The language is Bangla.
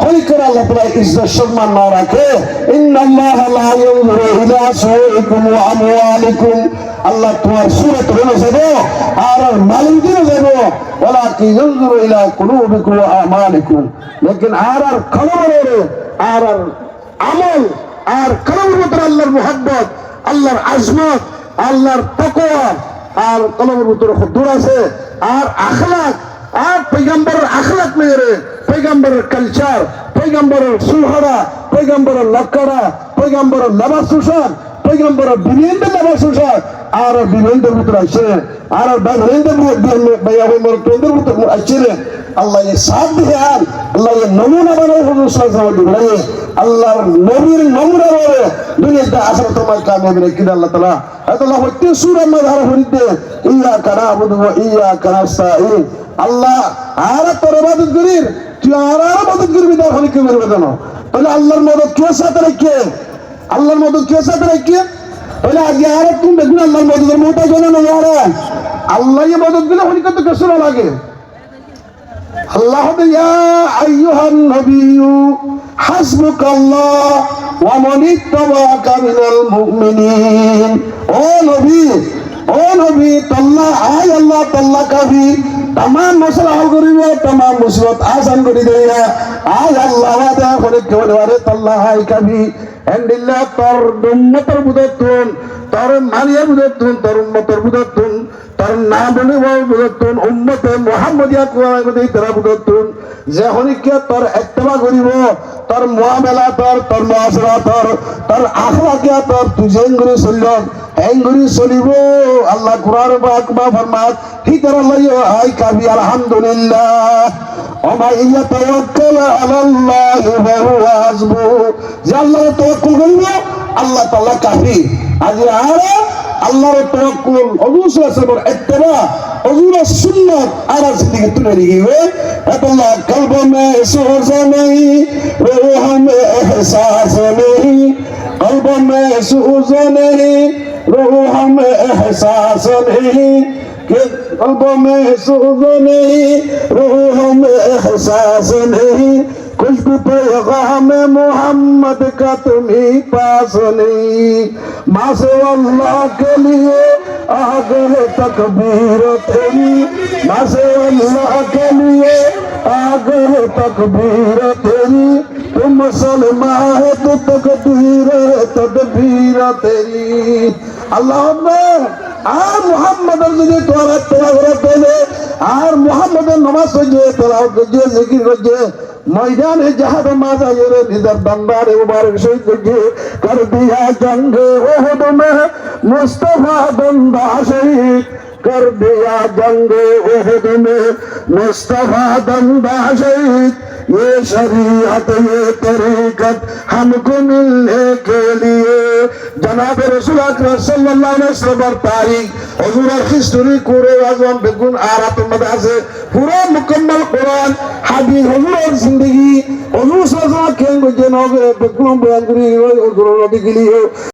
খলিকর আল্লাহ তাআলা ইজ্জত, সম্মান না রাখে। ইন্নাল্লাহ লা ইয়ানজুরু ইলা সুওরিকুম ওয়া আল্লাহ তোমার সুরত হলো যাব আর মালিক দিনে যাব ওলা কি ইয়ানজুরু ইলা কুলুবিকুম ওয়া আমালিকুম। লেকিন আর আর খবরের, আর আর আমল, আর কলমের ভিতরে আল্লাহর মোহাব্বত, আল্লাহর আজমত, আল্লাহর তাকওয়া, আর কলমের ভিতরে খুদুর আছে, আর আখলাক, আর পৈগম্বরের আখলাক মেয়েরে পৈগম্বরের কালচার পৈগম্বরের সুহারা, পৈগম্বরের লক্কড়া পৈগম্বরের লাভা সুসার পৈগম্বরের বিভিন্ন লাভা সুসার আর বিভেন্দ্র ভিতরে আসছে আর বাইরেন্দ্র বাইয়াবেন্দ্র ভিতরে আসছে আল্লাহ সাথ দিয়ে আর, আল্লাহ নমুনা বানাই হুজুর সাল্লাল্লাহু আলাইহি আল্লাহর নবীর নমুনা বানাই দুনিয়াতে আসার তোমার কামিয়াব রে কিদা আল্লাহ তাআলা? আল্লাহ হচ্ছে সূরা মাদার হরিতে ইয়া কানা আবুদু ইয়া কানা সাইন আল্লাহ আর তোর ইবাদত করির? তুই আর আর ইবাদত করবি না হলি কি করবে কেন তাহলে আল্লাহর মদত কে সাথে রেখে? আল্লাহর মদত কে সাথে রেখে? তাহলে আগে আর তুমি দেখুন আল্লাহর মদতের মোটা জানা না আর আল্লাহ মদত দিলে হলি কত কেসর লাগে। আল্লাহ ইয়া আইয়ুহান নবিয়্যু হাসবুকাল্লাহ, ওয়া মান ইত্তাবাআকা মিনাল মুমিনিন। ও নবী ও নবী, তাল্লাহ, আয় আল্লাহ, তাল্লাহ কাফি তামাম মশলা হাল করিব, তামাম মুসিবত আসান করি দিয়া আজ আল্লাহ আদা করে কেবল আরে তাল্লাহ, হাই কাবি হ্যান্ডিল্লা তোর দুম্মতর বুধত্তুন তোর মারিয়া বুধত্তুন তোর উম্মতর বুধত্তুন তোর না বলিব বুধত্তুন উম্মতে মোহাম্মদিয়া কুয়া গদি তোরা বুধত্তুন যে হরিকে তোর এত্তবা করিব, তোর মোয়ামেলা তোর তোর মোয়াসরা তোর তোর আখলাকিয়া তোর, তুজেন করে চলল এঙ্গুরি চলিব। আল্লাহ কুরআন বা মা ফরমাত হিদার লইও আই কাবি, আলহামদুলিল্লাহ। ওমা ইয়া তাওয়াক্কাল আলাল্লাহ ফাহুয়া হাসবু। আল্লাহর আল্লাহ তাআলা কাফি। আজ আর আল্লাহর তাওয়াক্কুল, হুজুর সাল্লাল্লাহু আলাইহি ইত্তেবা হুজুরের সুন্নাত আর জিন্দেগি তুলে নিয়ে अपना कल्ब में सोच नहीं रूह में एहसास رہو ہم احساس نہیں قلبوں میں سوز نہیں رہو ہم احساس نہیں کچھ پیغام محمد کا تمہیں پاس نہیں۔ ماں سے اللہ کے لیے آگے تکبیر تیری۔ ماں سے اللہ کے لیے آگے تکبیر تیری۔ تم مسلمان تو تقدیر تدبیر تیری۔ আল্লাহ আর মোহাম্মদের যদি তোরা তোলা ঘরে পেলে, আর মোহাম্মদের নমাজ হইয়ে তোলা হইয়ে জিকির হইয়ে ময়দানে যাহার মাথা এরে নিজের বান্দারে উবারক সই করছে। কর দিয়া জঙ্গে ওহদ মে মুস্তফা বন্দা শহীদ। कर दिया जंग उहद में मुस्तफा दंदा शहीद ये शरीयत ये तरीकत हमको मिलने के लिए जनाब रसूल আকরাম সাল্লাল্লাহু আলাইহি ওয়াসাল্লাম তারিখ হুজুরের হিস্টোরি করে আজম বেগুন আরাত মধ্যে আছে পুরো মুকম্মল কোরআন হাদিস হুজুরের জিন্দেগি হুজুর সাল্লাল্লাহু আলাইহি ওয়াসাল্লাম কেন যে নবে বেগুন বয়ান করি হুজুরের নবী গিলি